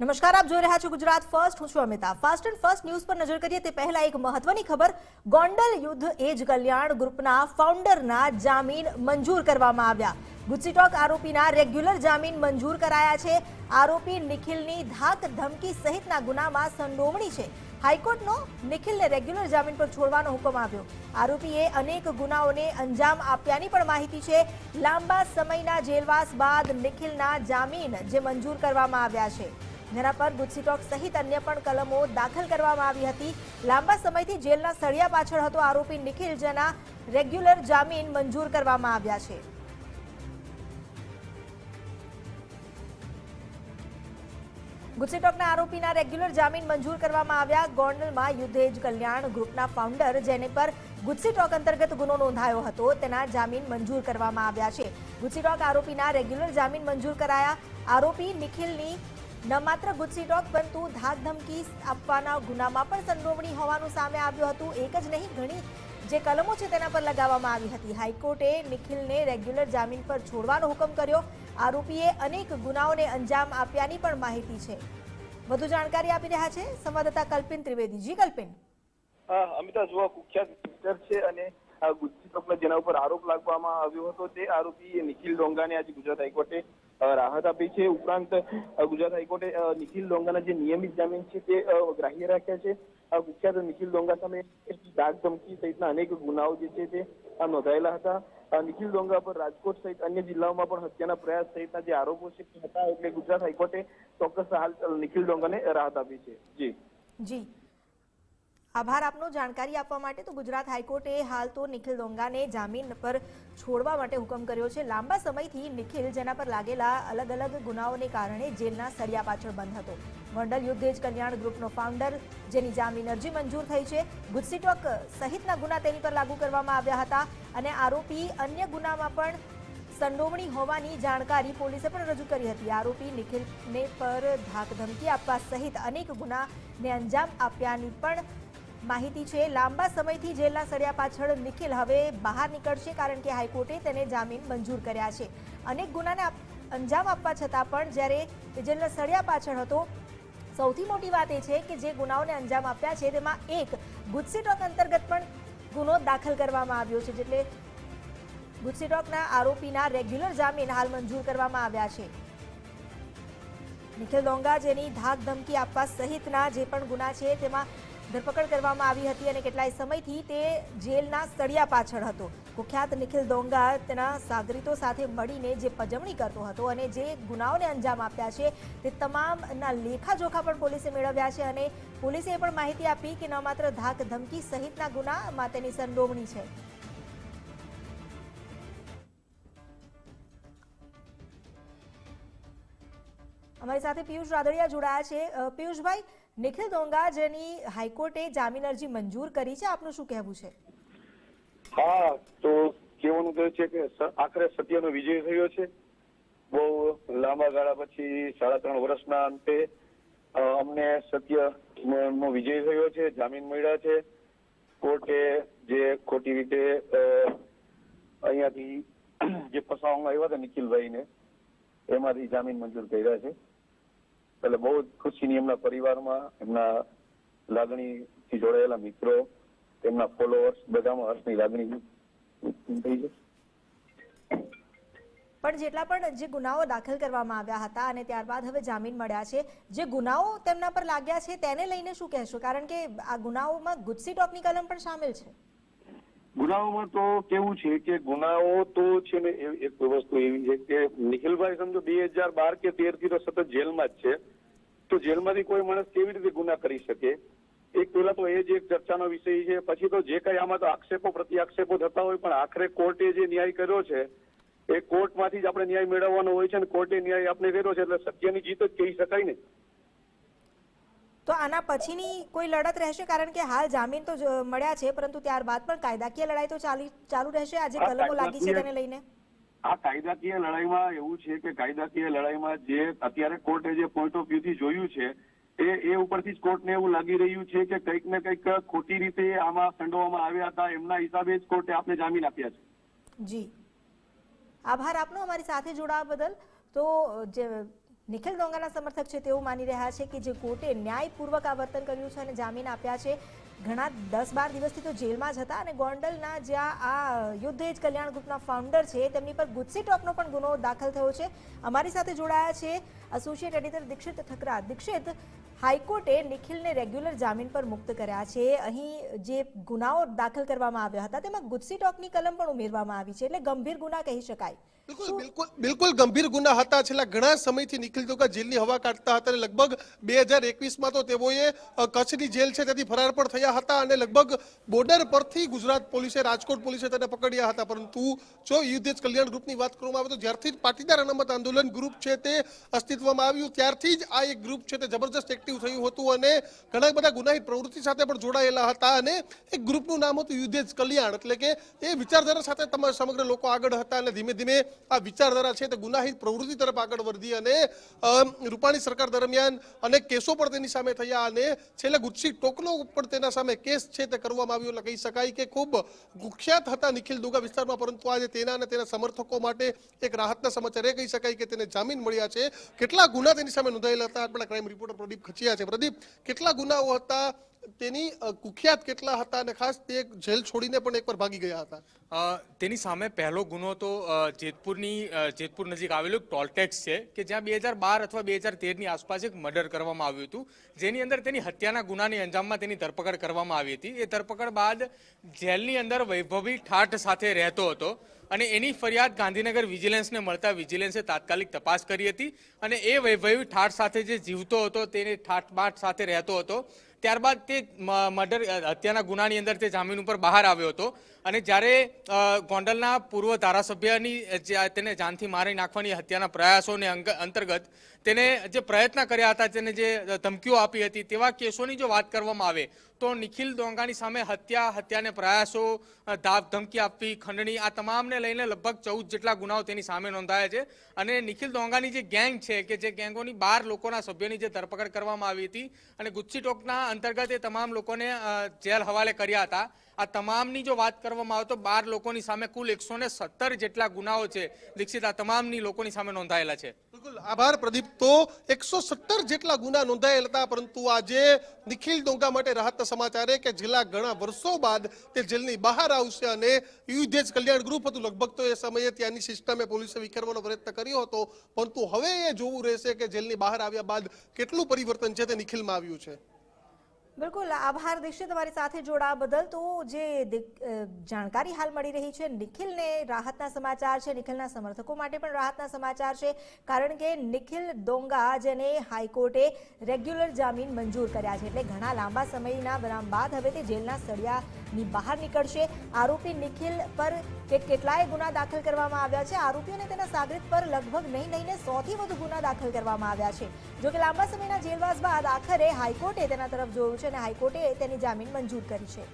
નમસ્કાર, આપ જોઈ રહ્યા છો ગુજરાત ફર્સ્ટ હું છું Amita. Fast and first news પર નજર કરીએ તે પહેલા એક મહત્વની ખબર. ગોંડલ યુદ્ધ એજ કલ્યાણ ગ્રુપના ફાઉન્ડરના જામીન મંજૂર કરવામાં આવ્યા. ગુજસીટોક આરોપીના રેગ્યુલર જામીન મંજૂર કરાયા છે. આરોપી નિખિલની ધાક ધમકી સહિતના ગુનામાં સંડોવણી છે. હાઈકોર્ટનો નિખિલને રેગ્યુલર જામીન પર છોડવાનો હુકમ આવ્યો. આરોપીએ અનેક ગુનાઓને અંજામ આપ્યાની પણ માહિતી છે. લાંબા સમયના જેલવાસ બાદ નિખિલના જામીન જે મંજૂર કરવામાં આવ્યા છે. જેના પર ગુજસીટોક સહિત અન્ય પણ કલમો દાખલ કરવામાં આવી હતી. લાંબા સમયથી જેલના સળિયા પાછળ હતો આરોપી નિખિલ, જેના રેગ્યુલર જામીન મંજૂર કરવામાં આવ્યા છે. ગુજસીટોકના આરોપીના રેગ્યુલર જામીન મંજૂર કરવામાં આવ્યા. ગોંડલમાં યુદ્ધેજ કલ્યાણ ગ્રુપના ફાઉન્ડર, જેને પર ગુજસીટોક અંતર્ગત ગુનો નોંધાયો હતો, તેના જામીન મંજૂર કરવામાં આવ્યા છે. ગુજસીટોક આરોપીના રેગ્યુલર જામીન મંજૂર કરાયા. આરોપી નિખિલની ન માત્ર ગુજસીટોક પરંતુ ધાક ધમકી આપવાના ગુનામાં પણ સંડોવણી હોવાનું સામે આવ્યું હતું. એક જ નહીં, ઘણી જે કલમો છે તેના પર લગાવવામાં આવી હતી. હાઈકોર્ટે નિખિલને રેગ્યુલર જામીન પર છોડવાનો હુકમ કર્યો. આરોપીએ અનેક ગુનાઓને અંજામ આપ્યાની પણ માહિતી છે. વધુ જાણકારી આપી રહ્યા છે સંવાદદાતા કલ્પિન ત્રિવેદી. જી, કલ્પિન. અમિતા જુઓ, કુખ્યાત છે અને આ જેના ઉપર આરોપ લાગવામાં આવ્યો હતો તે આરોપી નિખિલ ડોંગાને આજે ગુજરાત હાઈકોર્ટે રાહત આપી છે. ઉપરાંત ગુજરાત હાઈકોર્ટે નિખિલ ડોંગાના જે નિયમિત જામીન છે તે ગ્રાહ્ય રાખ્યા છે. કુખ્યાત નિખિલ ડોંગા સામે ડાક ધમકી સહિતના અનેક ગુનાઓ જે છે તે નોંધાયેલા હતા. નિખિલ ડોંગા પર રાજકોટ સહિત અન્ય જિલ્લાઓમાં પણ હત્યાના પ્રયાસ સહિતના જે આરોપો છે હતા એટલે ગુજરાત હાઈકોર્ટે ચોક્કસ હાલ નિખિલ ડોંગાને રાહત આપી છે. જી. જી. આભાર આપનો જાણકારી આપવા માટે તો ગુજરાત હાઈકોર્ટે હાલ તો નિખિલ ડોંગાને જામીન પર છોડવા માટે હુકમ કર્યો છે. લાંબા સમયથી નિખિલ જેના પર લાગેલા અલગ અલગ ગુનાઓને કારણે જેલના સળિયા પાછળ બંધ હતો. ગોંડલ યુદ્ધેજ કલ્યાણ ગ્રુપનો ફાઉન્ડર જેની જામીન અરજી મંજૂર થઈ છે. ગુજસીટોક સહિતના ગુના તેની પર લાગુ કરવામાં આવ્યા હતા અને આરોપી અન્ય ગુનામાં પણ સંડોવણી હોવાની જાણકારી પોલીસે પણ રજૂ કરી હતી. આરોપી નિખિલને પર ધાક ધમકી આપવા સહિત અનેક ગુનાને અંજામ આપ્યાની પણ માહિતી છે, લાંબા સમયથી જેલના સળિયા પાછળ નિખિલ હવે બહાર નીકળશે કારણ કે હાઈકોર્ટે તેને જામીન મંજૂર કર્યા છે. અનેક ગુનાને અંજામ આપવા છતાં પણ જ્યારે જેલના સળિયા પાછળ હતો, સૌથી મોટી વાત એ છે કે જે ગુનાઓને અંજામ આપ્યા છે, તેમાં એક ગુજસીટોક અંતર્ગત પણ ગુનો દાખલ કરવામાં આવ્યો છે એટલે ગુજસીટોકના આરોપીના રેગ્યુલર જામીન હાલ મંજૂર કરવામાં આવ્યા છે. નિખિલ ડોંગા જેની ધાક ધમકી આપવા સહિતના જે પણ ગુના છે, તેમાં ધરપકડ કરવામાં આવી હતી અને કેટલાય સમયથી તે જેલના સળિયા પાછળ હતો. કુખ્યાત નિખિલ ડોંગા તેના સાગરીતો સાથે મળીને જે પજવણી કરતો હતો અને જે ગુનાઓને અંજામ આપ્યા છે તે તમામના લેખાજોખા પણ પોલીસે મેળવ્યા છે અને પોલીસે એ પણ માહિતી આપી કે ન માત્ર ધાક ધમકી સહિતના ગુનામાં તેની સંડોવણી છે. અમારી સાથે પિયુષ રાદડિયા જોડાયા છે. પિયુષભાઈ નિખિલ દોંગા જેની હાઈકોર્ટે જામીન અરજી મંજૂર કરી છે, આપનું શું કહેવું છે? હા, તો કહેવાનું કહે છે કે આખરે સત્યનો વિજય થયો છે. બહુ લાંબા ગાળા પછી, સાડા ત્રણ વર્ષના અંતે અમને સત્ય નો વિજય થયો છે, જામીન મળ્યા છે. કોર્ટે જે ખોટી રીતે અહીંયાથી જે ફસાવવામાં આવ્યા હતા નિખિલભાઈને, એમાંથી જામીન મંજૂર કર્યા છે. એટલે બહુ જ ખુશીની એમના પરિવારમાં, એમના લાગણીથી જોડાયેલા મિત્રો, તેમના ફોલોઅર્સ બધામાં હર્ષની લાગણી થઈ છે. પણ જેટલા પણ જે ગુનાઓ દાખલ કરવામાં આવ્યા હતા અને ત્યારબાદ હવે જામીન મળ્યા છે, જે ગુનાઓ તેમના પર લાગ્યા છે તેને લઈને શું કહેશો? કારણ કે આ ગુનાઓમાં ગુજસી ટોપની કલમ પણ સામેલ છે. ગુનાઓમાં તો કેવું છે કે ગુનાઓ તો છે ને એક વસ્તુ એવી છે કે નિખિલભાઈ સમજો બે હજાર બાર કે તેરથી તો સતત જેલમાં જ છે. તો જેલમાંથી કોઈ માણસ કેવી રીતે ગુના કરી શકે? એક પેલા તો એ જ એક ચર્ચાનો વિષય છે. પછી તો જે કઈ આમાં તો આક્ષેપો પ્રતિ આક્ષેપો થતા હોય પણ આખરે કોર્ટે જે ન્યાય કર્યો છે, એ કોર્ટમાંથી જ આપણે ન્યાય મેળવવાનો હોય છે અને કોર્ટે ન્યાય આપણે કર્યો છે એટલે સત્યની જીત જ કહી શકાય ને. તો આના પછીની કોઈ લડત રહેશે? કારણ કે હાલ જામીન તો મળ્યા છે પરંતુ ત્યારબાદ પણ કાયદાકીય લડાઈ તો ચાલી ચાલુ રહેશે? આજે કલમો લાગી છે તેને લઈને? આ કાયદાકીય લડાઈમાં એવું છે કે કાયદાકીય લડાઈમાં જે અત્યારે કોર્ટે જે પોઈન્ટ ઓફ વ્યૂથી જોયું છે એ એ ઉપરથી જ કોર્ટને એવું લાગી રહ્યું છે કે કંઈક ને કંઈક ખોટી રીતે આમાં સંડોવામાં આવ્યા હતા એમના હિસાબે જ કોર્ટે આપને જામીન આપ્યા છે. જી. આભાર આપનો અમારી સાથે જોડાવા બદલ. તો જે નિખિલ ડોંગાના સમર્થક છે તેઓ માની રહ્યા છે કે જે કોર્ટે ન્યાયપૂર્વક આ વર્તન કર્યું છે અને જામીન આપ્યા છે, ઘણા દસ બાર દિવસથી તો જેલમાં જ હતા અને ગોંડલના જ્યાં આ યુદ્ધ એજ કલ્યાણ ગ્રુપના ફાઉન્ડર છે, તેમની પર ગુજસી ટોકનો પણ ગુનો દાખલ થયો છે. અમારી સાથે જોડાયા છે એસોસિએટ એડિટર દીક્ષિત ઠકરા. દીક્ષિત, હાઈકોર્ટે નિખિલને રેગ્યુલર જામીન પર મુક્ત કર્યા છે. અહીં જે ગુનાઓ દાખલ કરવામાં આવ્યા હતા, તેમાં ગુજસી ટોકની કલમ પણ ઉમેરવામાં આવી છે. એટલે ગંભીર ગુના કહી શકાય. બિલકુલ બિલકુલ બિલકુલ ગંભીર ગુના હતા. છેલ્લા ઘણા સમયથી નિખિલ દોગા જેલની હવા કાઢતા હતા અને લગભગ બે હજાર એકવીસમાં તો તેઓએ કચ્છની જેલ છે ત્યાંથી ફરાર પણ થયા હતા અને લગભગ બોર્ડર પરથી ગુજરાત પોલીસે રાજકોટ પોલીસે તેને પકડ્યા હતા. પરંતુ જો યુદ્ધ કલ્યાણ ગ્રુપની વાત કરવામાં આવે તો જ્યારથી પાટીદાર અનામત આંદોલન ગ્રુપ છે તે અસ્તિત્વમાં આવ્યું. ત્યારથી જ આ એક ગ્રુપ છે તે જબરજસ્ત એક્ટિવ થયું હતું અને ઘણા બધા ગુનાહિત પ્રવૃત્તિ સાથે પણ જોડાયેલા હતા અને એક ગ્રુપનું નામ હતું યુદ્ધ કલ્યાણ. એટલે કે એ વિચારધારા સાથે તમામ સમગ્ર લોકો આગળ હતા અને ધીમે ધીમે આ વિચારધારા છે તે ગુનાહિત પ્રવૃત્તિ તરફ આગળ વધી અને રૂપાણી સરકાર દરમિયાન અનેક કેસો પણ તેની સામે થયા અને છેલ્લે ગુસ્સી ટોકનો પણ તેના સામે કેસ છે તે કરવામાં આવ્યો એટલે કહી શકાય કે ખૂબ કુખ્યાત હતા નિખિલ દુગા વિસ્તારમાં, પરંતુ આજે તેના અને તેના સમર્થકો માટે એક રાહતના સમાચાર. એ કહી શકાય કે તેને જામીન મળ્યા છે. કેટલા ગુના તેની સામે નોંધાયેલા હતા? આપણા ક્રાઇમ રિપોર્ટર પ્રદીપ ખચિયા છે. પ્રદીપ, કેટલા ગુનાઓ હતા? તેની કુખ્યાત કેટલા હતા અને ખાસ તે જેલ છોડીને પણ એકવાર ભાગી ગયા હતા? તેની સામે પહેલો ગુનો તો જેતપુરની જેતપુર નજીક આવેલું ટોલટેક્સ છે કે જ્યાં બે હજાર બાર અથવા બે હજાર તેરની આસપાસ એક મર્ડર કરવામાં આવ્યું હતું. જેની અંદર તેની હત્યાના ગુનાની અંજામમાં તેની ધરપકડ કરવામાં આવી હતી. એ ધરપકડ બાદ જેલની અંદર વૈભવી ઠાઠ સાથે રહેતો હતો અને એની ફરિયાદ ગાંધીનગર વિજિલન્સને મળતા વિજિલન્સે તાત્કાલિક તપાસ કરી હતી અને એ વૈભવી ઠાઠ સાથે જે જીવતો હતો, તેને ઠાઠબાઠ સાથે રહેતો હતો ત્યારબાદ તે મર્ડર હત્યાના ગુનાની અંદર તે જામીન ઉપર બહાર આવ્યો હતો. અને જ્યારે ગોંડલના પૂર્વ ધારાસભ્યની તેને જાનથી મારી નાખવાની હત્યાના પ્રયાસોને અંતર્ગત તેને જે પ્રયત્ન કર્યા હતા તેને જે ધમકીઓ આપી હતી, તેવા કેસોની જો વાત કરવામાં આવે, તો નિખિલ દોંગાની સામે હત્યા, હત્યાને પ્રયાસો ધાપ ધમકી આપવી, ખંડણી, આ તમામને લઈને લગભગ ચૌદ જેટલા ગુનાઓ તેની સામે નોંધાયા છે. અને નિખિલ દોંગાની જે ગેંગ છે, કે જે ગેંગોની બાર લોકોના સભ્યોની જે ધરપકડ કરવામાં આવી હતી, અને ગુચ્છી ટોકના અંતર્ગત એ તમામ લોકોને જેલ હવાલે કર્યા હતા. આ તમામની જો વાત કરવામાં આવે તો બાર લોકોની સામે કુલ એકસો સત્તર જેટલા ગુનાઓ છે. દીક્ષિત, આ તમામની લોકોની સામે નોંધાયેલા છે. આભાર પ્રદીપ. તો એકસો સત્તર જેટલા ગુના નોંધાયેલા હતા, પરંતુ આજે નિખિલ ડોંગા માટે રાહતના સમાચાર કે છેલ્લા ઘણા વર્ષો બાદ તે જેલની બહાર આવશે અને યુદ્ધ કલ્યાણ ગ્રુપ હતું. લગભગ તો એ સમયે ત્યાંની સિસ્ટમે પોલીસે વિખેરવાનો પ્રયત્ન કર્યો હતો, પરંતુ હવે એ જોવું રહેશે કે જેલની બહાર આવ્યા બાદ કેટલું પરિવર્તન છે તે નિખિલમાં આવ્યું છે. બિલકુલ, આભાર દીક્ષિત તમારી સાથે જોડાવા બદલ. તો જે જાણકારી હાલ મળી રહી છે, નિખિલને રાહતના સમાચાર છે, નિખિલના સમર્થકો માટે પણ રાહતના સમાચાર છે, કારણ કે નિખિલ દોંગા, જેને હાઈકોર્ટે રેગ્યુલર જામીન મંજૂર કર્યા છે, એટલે ઘણા લાંબા સમયના વિરામ બાદ હવે તે જેલના સળિયાની બહાર નીકળશે. આરોપી નિખિલ પર કે કેટલાય ગુના દાખલ કરવામાં આવ્યા છે. આરોપી અને તેના સાગરિત પર લગભગ નહીં નહીં ને સોથી વધુ ગુના દાખલ કરવામાં આવ્યા છે. જો કે લાંબા સમયના જેલવાસ બાદ આખરે હાઈકોર્ટે તેના તરફ જોયું છે અને હાઈકોર્ટે તેની જામીન મંજૂર કરી છે.